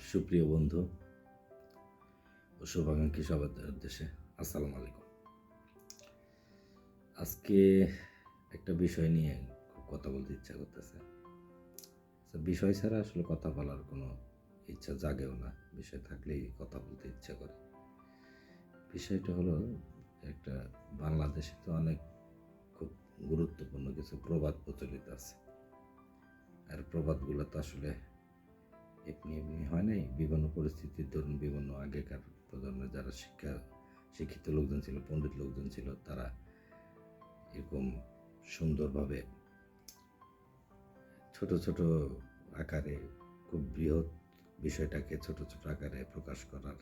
সুপ্রিয় বন্ধু ও শুভাকাঙ্ক্ষী সবার উদ্দেশ্যে আসসালামু আলাইকুম। আজকে একটা বিষয় নিয়ে কথা বলতে ইচ্ছা করতেছে। বিষয় ছাড়া আসলে কথা বলার কোনো ইচ্ছা জাগেও না। বিষয় থাকলেই কথা বলতে ইচ্ছা করে। বিষয়টা হলো একটা বাংলাদেশে তো অনেক খুব গুরুত্বপূর্ণ কিছু প্রবাদ প্রচলিত আছে। আর প্রবাদগুলো তো আসলে এমনি এমনি হয় নাই? বিভিন্ন পরিস্থিতির ধরুন বিভিন্ন আগেকার প্রজন্মের যারা শিক্ষা, শিক্ষিত লোকজন ছিল, পণ্ডিত লোকজন ছিল, তারা এরকম সুন্দরভাবে ছোট ছোট আকারে, খুব বৃহৎ বিষয়টাকে ছোট ছোট আকারে প্রকাশ করার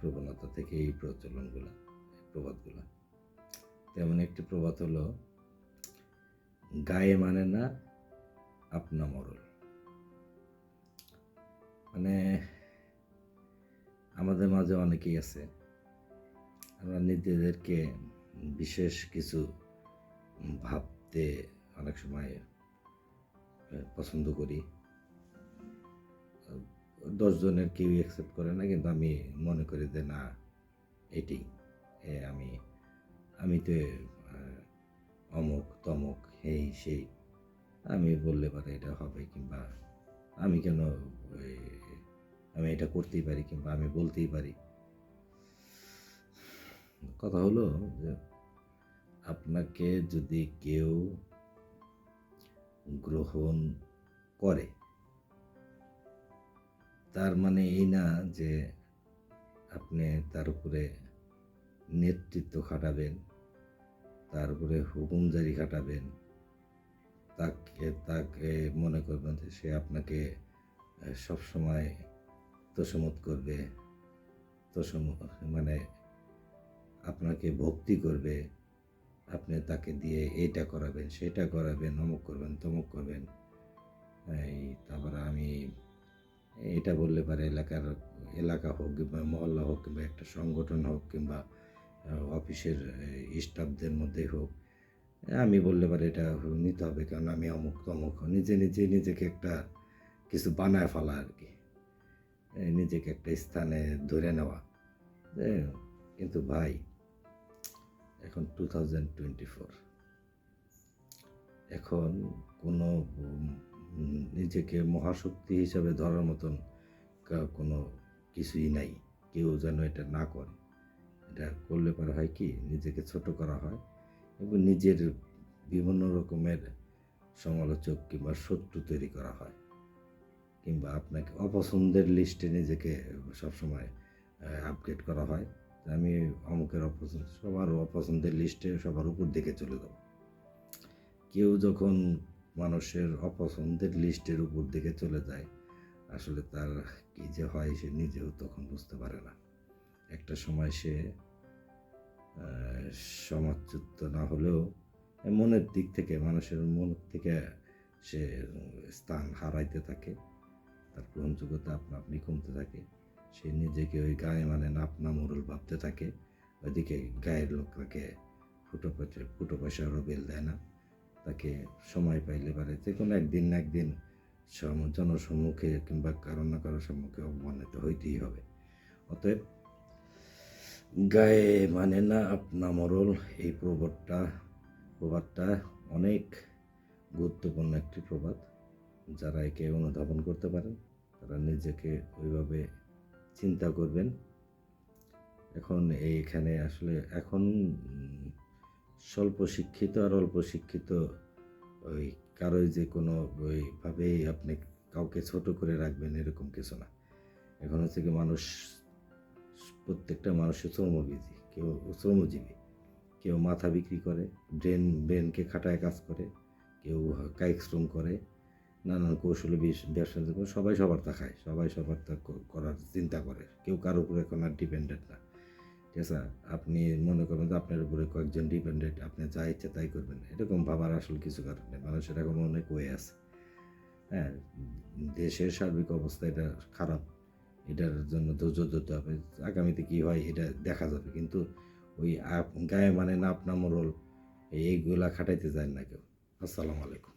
প্রবণতা থেকে এই প্রচলনগুলো, প্রবাদগুলো। তেমন একটি প্রবাদ হলো, গায়ে মানে না, আপনা মরল। মানে আমাদের মাঝে অনেকেই আছে। আমরা নিজেদেরকে বিশেষ কিছু ভাবতে অনেক সময় পছন্দ করি। দশজনের কেউ অ্যাকসেপ্ট করে না, কিন্তু আমি মনে করি যে, না, এটি আমি আমি তো অমুক, তমুক, এই, সেই। আমি বললে পারে এটা হবে কিংবা আমি কেন আমি এটা করতেই পারি কিংবা আমি বলতেই পারি। কথা হলো যে আপনাকে যদি কেউ গ্রহণ করে, তার মানে এই না যে আপনি তার উপরে নেতৃত্ব খাটাবেন, তার উপরে হুকুমজারি খাটাবেন, তাকে তাকে মনে করবেন যে সে আপনাকে সবসময় তোষমত করবে তোষম মানে আপনাকে ভক্তি করবে, আপনি তাকে দিয়ে এইটা করাবেন, সেটা করাবেন, অমুক করবেন, তমুক করবেন। এই তারপরে আমি এটা বললে পারে এলাকার, এলাকা হোক কিংবা মহল্লা হোক কিংবা একটা সংগঠন হোক কিংবা অফিসের স্টাফদের মধ্যে হোক, আমি বললে পারে এটা নিতে হবে, কারণ আমি অমুক তমুক নিজে নিজে নিজেকে একটা কিছু বানায় ফেলা আর কি। নিজেকে একটা স্থানে ধরে নেওয়া। কিন্তু ভাই, এখন টু থাউজেন্ড টোয়েন্টি ফোর এখন কোনো নিজেকে মহাশক্তি হিসাবে ধরার মতন কোনো কিছুই নাই। কেউ যেন এটা না করে। এটা করলে পরে হয় কি, নিজেকে ছোট করা হয় এবং নিজের বিভিন্ন রকমের সমালোচক কিংবা শত্রু তৈরি করা হয়। কিংবা আপনাকে অপছন্দের লিস্টে নিজেকে সবসময় আপডেট করা হয় আমি অমুকের অপছন্দ, সবার অপছন্দের লিস্টে সবার উপর দিকে চলে যাব। কেউ যখন মানুষের অপছন্দের লিস্টের উপর দিকে চলে যায়, আসলে তার কি যে হয় সে নিজেও তখন বুঝতে পারে না। একটা সময় সে সমাজচ্যুত না হলেও মনের দিক থেকে, মানুষের মন থেকে সে স্থান হারাইতে থাকে। তার গ্রহণযোগ্যতা আপনা আপনি কমতে থাকে। সে নিজেকে ওই গায়ে মানে নাপনা মোড়ল ভাবতে থাকে। ওইদিকে গায়ের লোক তাকে ফুটো পয়সা, ফুটো পয়সারও বেল দেয় না। তাকে সময় পাইলে পারে যে কোনো একদিন না একদিন সম- জনসম্মুখে কিংবা কারও না কারও সম্মুখে অপমানিত হইতেই হবে। অতএব গায়ে মানে না আপনা মরল এই প্রবাদটা প্রবাদটা অনেক গুরুত্বপূর্ণ একটি প্রবাদ যারা একে অনুধাবন করতে পারেন। তারা নিজেকে ওইভাবে চিন্তা করবেন। এখন এইখানে আসলে এখন স্বল্প শিক্ষিত আর অল্প শিক্ষিত, ওই কারোই যে কোনো ওইভাবেই আপনি কাউকে ছোট করে রাখবেন এরকম কিছু না। এখন হচ্ছে কি মানুষ, প্রত্যেকটা মানুষের শ্রমজীবী কেউ শ্রমজীবী, কেউ মাথা বিক্রি করে, ব্রেন, ব্রেনকে খাটায় কাজ করে, কেউ কায়িক শ্রম করে নানান কৌশলে ব্যবসা সবাই সবার তা খায়, সবাই সবার তা করার চিন্তা করে। কেউ কারোর উপরে এখন আর ডিপেন্ডেন্ট না। ঠিক আছে? আপনি মনে করবেন যে আপনার উপরে কয়েকজন ডিপেন্ডেন্ট আপনি যা ইচ্ছে তাই করবেন। এরকম ভাবার আসলে কিছু কারণ মানুষের এখন অনেক ওয়ে আছে। হ্যাঁ? দেশের সার্বিক অবস্থা এটা খারাপ। এটার জন্য ধৈর্য ধরতে হবে। আগামীতে কী হয় এটা দেখা যাবে। কিন্তু ওই গায়ে মানে না আপনা মোরল, এইগুলা খাটাইতে যায় না কেউ। আসসালামু আলাইকুম।